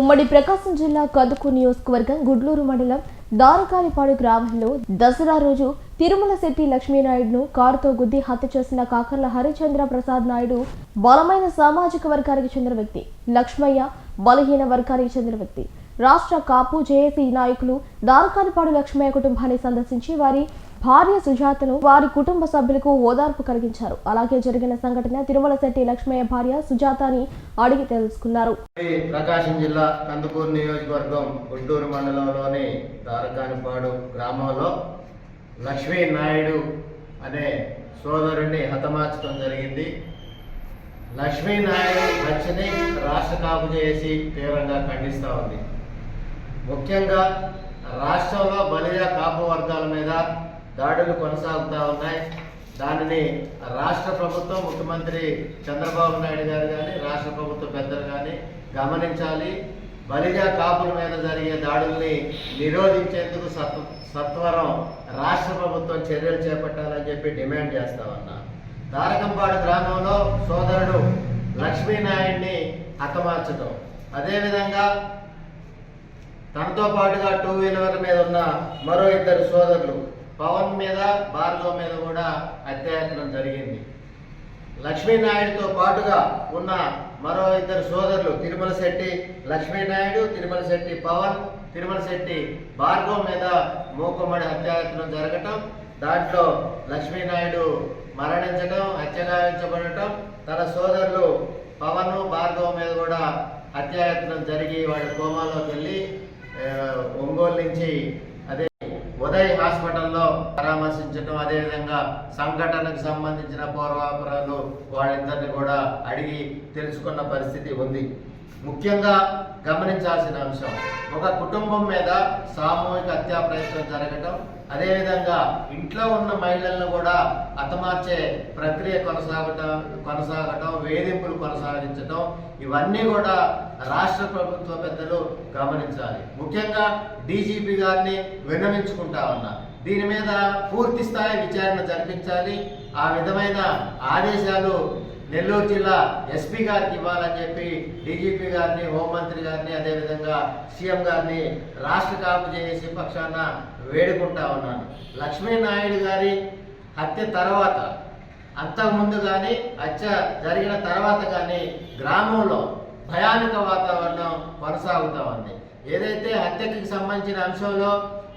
ఉమ్మడి ప్రకాశం జిల్లా కదుకు నియోజకవర్గం గుడ్లూరు మండలం దారకారిపాడు గ్రామంలో దసరా రోజు తిరుమల శెట్టి లక్ష్మీనాయుడును కారుతో గుద్ది హత్య చేసిన కాకర్ల హరిచంద్ర ప్రసాద్ నాయుడు బలమైన సామాజిక వర్గానికి చెందిన వ్యక్తి. లక్ష్మయ్య బలహీన వర్గానికి చెందిన వ్యక్తి. రాష్ట్ర కాపు జేఏసీ నాయకులు దారకారిపాడు లక్ష్మయ్య కుటుంబాన్ని సందర్శించి వారి భార్య సుజాతను వారి కుటుంబ సభ్యులకు ఓదార్పు కలిగించారు. అలాగే జరిగిన సంఘటన తిరుమల శెట్టి లక్ష్మయ్య భార్య సుజాతని అడిగి తెలుసుకున్నారు. ప్రకాశం జిల్లా కందుకూరు నియోజకవర్గం గుంటూరు మండలంలోని తారకానిపాడు గ్రామంలో లక్ష్మీ నాయుడు అనే సోదరుడిని హతమార్చడం జరిగింది. లక్ష్మీ నాయుడు హత్యని రాష్ట్ర కాపు చేసి తీవ్రంగా ఖండిస్తూ ఉంది. ముఖ్యంగా రాష్ట్రంలో బలియ కాపు వర్గాల మీద దాడులు కొనసాగుతూ ఉన్నాయి. దానిని రాష్ట్ర ప్రభుత్వం ముఖ్యమంత్రి చంద్రబాబు నాయుడు గారు కానీ రాష్ట్ర ప్రభుత్వ పెద్దలు కానీ గమనించాలి. బలిజా కాపుల మీద జరిగే దాడుల్ని నిరోధించేందుకు సత్ సత్వరం రాష్ట్ర ప్రభుత్వం చర్యలు చేపట్టాలని చెప్పి డిమాండ్ చేస్తా ఉన్నా. దారకంపాడు గ్రామంలో సోదరుడు లక్ష్మీనాయుడిని హతమార్చడం. అదేవిధంగా తనతో పాటుగా టూ వీలర్ మీద ఉన్న మరో ఇద్దరు సోదరులు పవన్ మీద భార్గవ్ మీద కూడా అత్యాయత్నం జరిగింది. లక్ష్మీనాయుడుతో పాటుగా ఉన్న మరో ఇద్దరు సోదరులు తిరుమల శెట్టి లక్ష్మీనాయుడు తిరుమల శెట్టి పవన్ తిరుమల శెట్టి భార్గవ్ మీద మూకుమ్మడి హత్యాయత్నం జరగటం దాంట్లో లక్ష్మీనాయుడు మరణించడం హత్యగావించబడటం తన సోదరులు పవన్ భార్గవ్ మీద కూడా హత్యాయత్నం జరిగి వాడి కోమాలోకి వెళ్ళి ఒంగోలు నుంచి హాస్పిటల్లో పరామర్శించడం అదేవిధంగా సంఘటనకు సంబంధించిన పూర్వాపరాలు వాళ్ళిద్దరిని కూడా అడిగి తెలుసుకున్న పరిస్థితి ఉంది. ముఖ్యంగా గమనించాల్సిన అంశం ఒక కుటుంబం మీద సామూహిక హత్యా ప్రయత్నం జరగటం అదేవిధంగా ఇంట్లో ఉన్న మహిళలను కూడా హతమార్చే ప్రక్రియ కొనసాగటం కొనసాగటం వేధింపులు కొనసాగించటం ఇవన్నీ కూడా రాష్ట్ర ప్రభుత్వ పెద్దలు గమనించాలి. ముఖ్యంగా డీజీపీ గారిని విన్నవించుకుంటా ఉన్నా. దీని మీద పూర్తి స్థాయి విచారణ జరిపించాలి. ఆ విధమైన ఆదేశాలు నెల్లూరు జిల్లా ఎస్పీ గారికి ఇవ్వాలని చెప్పి డీజీపీ గారిని హోంమంత్రి గారిని అదేవిధంగా సీఎం గారిని రాష్ట్ర కాపు చేసి పక్షాన వేడుకుంటా ఉన్నాను. లక్ష్మీనాయుడు గారి హత్య తర్వాత అంతకుముందు కానీ హత్య జరిగిన తర్వాత కానీ గ్రామంలో భయానక వాతావరణం కొనసాగుతూ ఉంది. ఏదైతే హత్యకి సంబంధించిన అంశంలో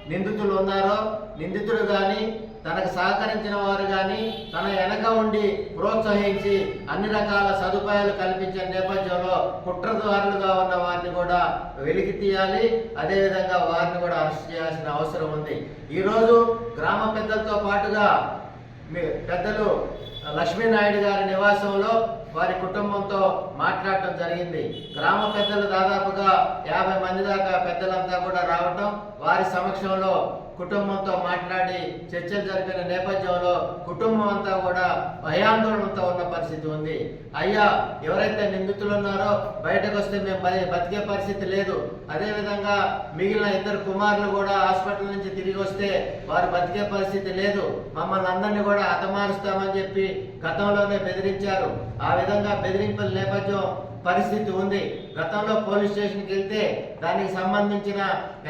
నిందితులు ఉన్నారో నిందితుడు కానీ తనకు సహకరించిన వారు కానీ తన వెనక ఉండి ప్రోత్సహించి అన్ని రకాల సదుపాయాలు కల్పించే నేపథ్యంలో కుట్రదారులుగా ఉన్న వారిని కూడా వెలికి తీయాలి. అదేవిధంగా వారిని కూడా అరెస్ట్ చేయాల్సిన అవసరం ఉంది. ఈరోజు గ్రామ పెద్దలతో పాటుగా మీ పెద్దలు లక్ష్మీనాయుడు గారి నివాసంలో వారి కుటుంబంతో మాట్లాడటం జరిగింది. గ్రామ పెద్దలు దాదాపుగా యాభై మంది దాకా పెద్దలంతా కూడా రావటం వారి సమక్షంలో కుటుంబంతో మాట్లాడి చర్చలు జరిపిన నేపథ్యంలో కుటుంబం అంతా కూడా భయాందోళనతో ఉన్న పరిస్థితి ఉంది. అయ్యా ఎవరైతే నిందితులు ఉన్నారో బయటకు వస్తే మేము బతికే పరిస్థితి లేదు. అదేవిధంగా మిగిలిన ఇద్దరు కుమారులు కూడా హాస్పిటల్ నుంచి తిరిగి వస్తే వారు బతికే పరిస్థితి లేదు. మమ్మల్ని అందరినీ కూడా హతమారుస్తామని చెప్పి గతంలోనే బెదిరించారు. ఆ విధంగా బెదిరింపుల నేపథ్యం పరిస్థితి ఉంది. గతంలో పోలీస్ స్టేషన్కి వెళ్తే దానికి సంబంధించిన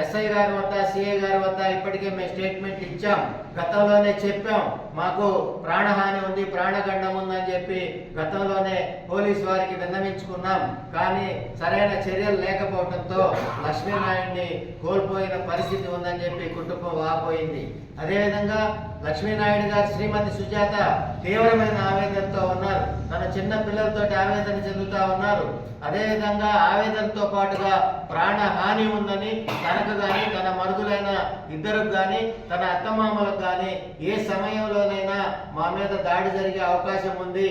ఎస్ఐ గారి వద్ద సిఐ గారి వద్ద ఇప్పటికే మేము స్టేట్మెంట్ ఇచ్చాం. గతంలోనే చెప్పాం. మాకు ప్రాణహాని ఉంది ప్రాణగండం ఉందని చెప్పి గతంలోనే పోలీస్ వారికి విన్నవించుకున్నాం. కానీ సరైన చర్యలు లేకపోవడంతో లక్ష్మీనాయుడిని కోల్పోయిన పరిస్థితి ఉందని చెప్పి కుటుంబం వాపోయింది. అదేవిధంగా లక్ష్మీనాయుడు గారి శ్రీమతి సుజాత తీవ్రమైన ఆవేదనతో ఉన్నారు. తన చిన్న పిల్లలతోటి ఆవేదన చెందుతా ఉన్నారు. అదేవిధంగా ఆవేదనతో పాటుగా ప్రాణహాని ఉందని తనకు కానీ తన మరుదులైన ఇద్దరికి కానీ తన అత్తమామలకు కానీ ఏ సమయంలోనైనా మా మీద దాడి జరిగే అవకాశం ఉంది.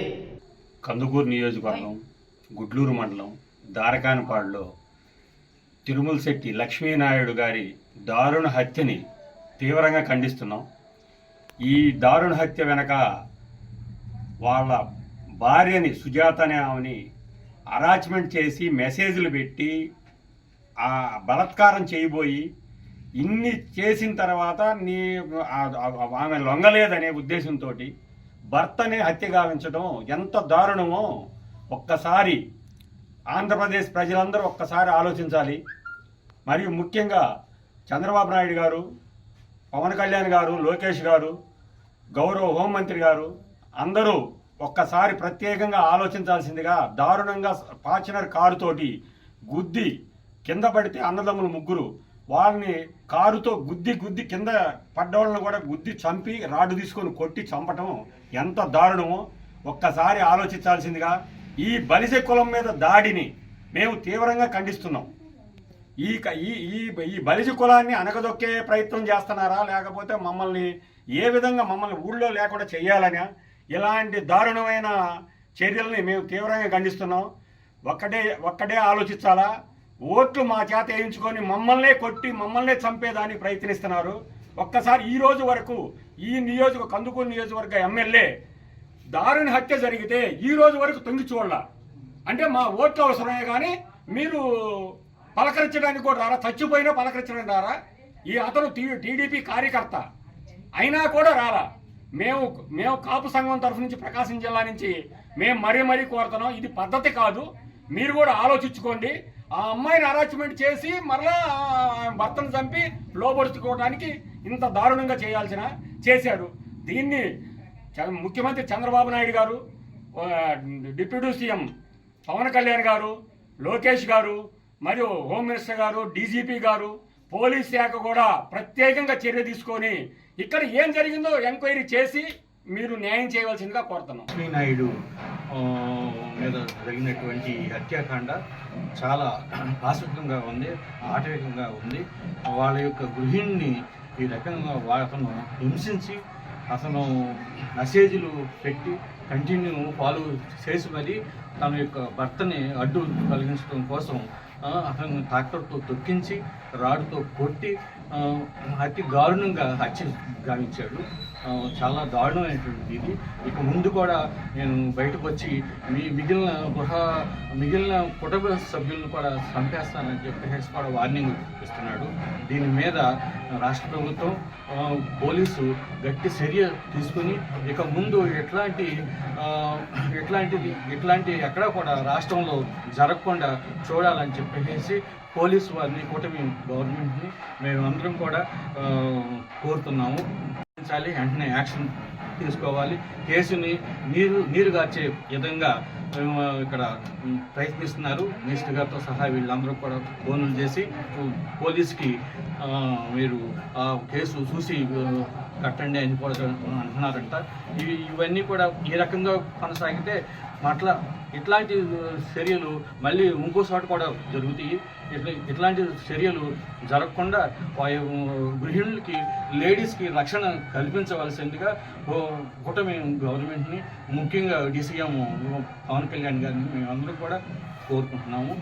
కందుకూరు నియోజకవర్గం గుడ్లూరు మండలం దారకానపాడులో తిరుమల శెట్టి లక్ష్మీనాయుడు గారి దారుణ హత్యని తీవ్రంగా ఖండిస్తున్నాం. ఈ దారుణ హత్య వెనక వాళ్ళ భార్యని సుజాత అనే ఆమెని అరాచ్మెంట్ చేసి మెసేజ్లు పెట్టి ఆ బలత్కారం చేయబోయి ఇన్ని చేసిన తర్వాత నీ ఆమె లొంగలేదనే ఉద్దేశంతో భర్తని హత్య గావించడం ఎంత దారుణమో ఒక్కసారి ఆంధ్రప్రదేశ్ ప్రజలందరూ ఒక్కసారి ఆలోచించాలి. మరియు ముఖ్యంగా చంద్రబాబు నాయుడు గారు పవన్ కళ్యాణ్ గారు లోకేష్ గారు గౌరవ హోంమంత్రి గారు అందరూ ఒక్కసారి ప్రత్యేకంగా ఆలోచించాల్సిందిగా దారుణంగా ఫార్చునర్ కారుతోటి గుద్ది కింద పడితే అన్నదమ్ములు ముగ్గురు వాళ్ళని కారుతో గుద్ది గుద్ది కింద పడ్డవాళ్ళని కూడా గుద్ది చంపి రాడ్డు తీసుకొని కొట్టి చంపటం ఎంత దారుణమో ఒక్కసారి ఆలోచించాల్సిందిగా ఈ బలిసె కులం మీద దాడిని మేము తీవ్రంగా ఖండిస్తున్నాం. ఈ క- ఈ ఈ బలిజ కులాన్ని అనగదొక్కే ప్రయత్నం చేస్తున్నారా? లేకపోతే మమ్మల్ని ఏ విధంగా మమ్మల్ని ఊళ్ళో లేకుండా చేయాలని? ఇలాంటి దారుణమైన చర్యల్ని మేము తీవ్రంగా ఖండిస్తున్నాం. ఒక్కటే ఒక్కటే ఆలోచించాలా? ఓట్లు మా చేత వేయించుకొని మమ్మల్నే కొట్టి మమ్మల్నే చంపేదానికి ప్రయత్నిస్తున్నారు. ఒక్కసారి ఈ రోజు వరకు ఈ నియోజక కందుకూరు నియోజకవర్గ ఎమ్మెల్యే దారుణ హత్య జరిగితే ఈ రోజు వరకు తొంగి చూడాల. అంటే మా ఓట్లు అవసరమే కానీ మీరు పలకరించడానికి కూడా రారా? చచ్చిపోయినా పలకరించడానికి రారా? ఈ అతను టీ- టీడీపీ కార్యకర్త. అయినా కూడా రారా? మేము మేము కాపు సంఘం తరఫు నుంచి ప్రకాశం జిల్లా నుంచి మేము మరీ మరీ కోరుతున్నాం. ఇది పద్ధతి కాదు. మీరు కూడా ఆలోచించుకోండి. ఆ అమ్మాయిని అరాచ్మెంట్ చేసి మరలా భర్తను చంపి లోపరుచుకోవడానికి ఇంత దారుణంగా చేయాల్సిన చేశాడు. దీన్ని ముఖ్యమంత్రి చంద్రబాబు నాయుడు గారు డిప్యూటీ సీఎం పవన్ కళ్యాణ్ గారు లోకేష్ గారు మరియు హోమ్ మినిస్టర్ గారు డీజీపీ గారు పోలీస్ శాఖ కూడా ప్రత్యేకంగా చర్య తీసుకొని ఇక్కడ ఏం జరిగిందో ఎంక్వైరీ చేసి మీరు న్యాయం చేయవలసిందిగా కోరుతున్నాం. నాయుడు మీద జరిగినటువంటి హత్యాకాండ చాలా ఆసక్తంగా ఉంది ఆటవికంగా ఉంది. వాళ్ళ యొక్క గృహిణిని ఈ రకంగా అతను హింసించి అతను మెసేజ్లు పెట్టి కంటిన్యూ ఫాలో చేసి మరి తన యొక్క భర్తని అడ్డు కలిగించడం కోసం అతను ట్రాక్టర్తో తొక్కించి రాడుతో కొట్టి ఆ, అతి దారుణంగా హత్య గావించాడు. చాలా దారుణమైనటువంటిది ఇది ఇక ముందు కూడా నేను బయటకు వచ్చి మీ మిగిలిన గృహ మిగిలిన కుటుంబ సభ్యులను కూడా చంపేస్తానని చెప్పేసి కూడా వార్నింగ్ ఇస్తున్నాడు. దీని మీద రాష్ట్ర ప్రభుత్వం పోలీసు గట్టి చర్య తీసుకుని ఇక ముందు ఎట్లాంటి ఎట్లాంటిది ఇట్లాంటి ఎక్కడా కూడా రాష్ట్రంలో జరగకుండా చూడాలని చెప్పేసి పోలీసు వారిని కూటమి గవర్నమెంట్ని మేమందరం కూడా కోరుతున్నాము. చాలి వెంటనే యాక్షన్ తీసుకోవాలి. కేసుని నీరు నీరు గార్చే విధంగా మేము ఇక్కడ ప్రయత్నిస్తున్నారు. మినిస్టర్ గారితో సహా వీళ్ళందరూ కూడా ఫోన్లు చేసి పోలీస్కి మీరు ఆ కేసు చూసి కట్టండి అని కూడా అంటున్నారంట. ఇవి ఇవన్నీ కూడా ఈ రకంగా కొనసాగితే అట్లా ఇట్లాంటి చర్యలు మళ్ళీ ఇంకో చోట కూడా జరుగుతాయి. ఇట్లా ఇట్లాంటి చర్యలు జరగకుండా గృహిణులకి లేడీస్కి రక్షణ కల్పించవలసిందిగా ఓ కూటమి గవర్నమెంట్ని ముఖ్యంగా డీసీఎం పవన్ కళ్యాణ్ గారిని మేమందరం కూడా కోరుకుంటున్నాము.